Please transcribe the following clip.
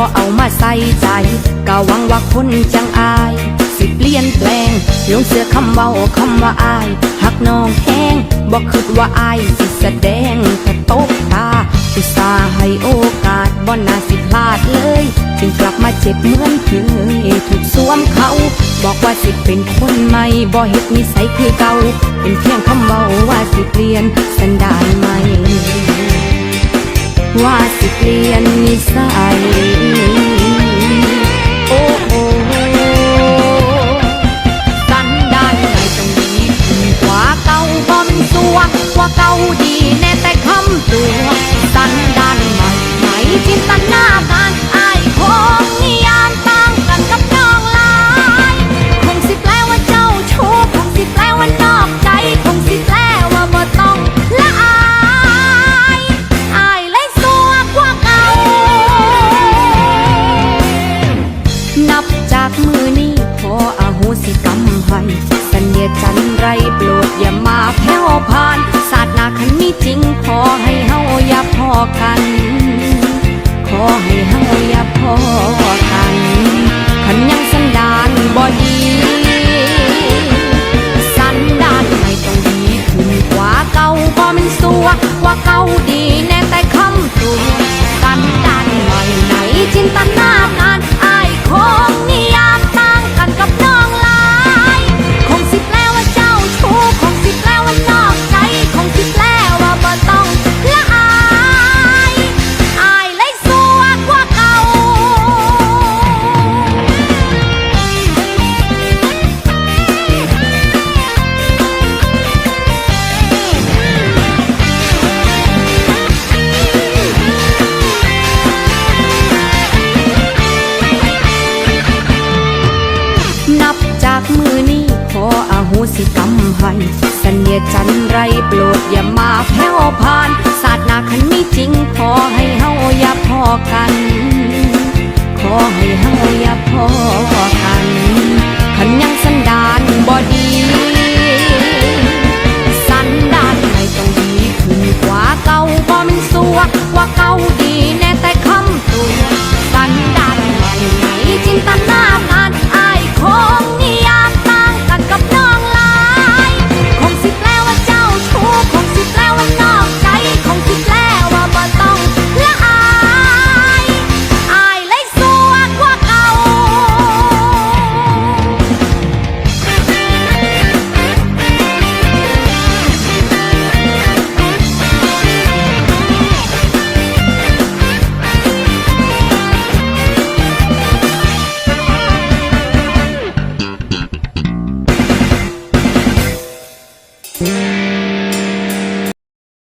บ่เอามาใส่ใจก็หวังว่าคนจังอาย สิเปลี่ยนแปลงลงเสือคำเว้าคำว่าอายหักน้องแห้งบ่คิดว่าอายสิแสดงถ้าตบตาอุตส่าห์ให้โอกาสบ่น่าสิพลาดเลยจึงกลับมาเจ็บเหมือนเคยถูกสวมเขา บอกว่าสิเป็นคนใหม่บ่เฮ็ดนิสัยคือเก่าเป็นเพียงคำเว้าว่าสิเปลี่ยนสันดานใหม่ว่าสิเปลี่ยนนิสัย ดีแน่แต่คำตัว สันดานใหม่ไหนจินตนาการอายคงนิยามต่างกันกับน้องลาย คงสิแปลว่าเจ้าชู้คงสิแปลว่านอกใจ คงสิแปลว่าบ่ต้องละอายอายเลยสัวกว่าเก่า นับจากมือนี้ขออโหสิกรรมให้ อ สิกำให้เสนียจันไรโปรดอย่ามาแผ้วผ่าน ศาสนาขันไม่จริง ขอให้เฮาอย่าพอกัน ขอให้เฮาอย่าพอกันขันยังสันดานบ่ดี สันดานให้ต้องดีขึ้นกว่าเก่าบ่มันสัวกว่าเก่าดี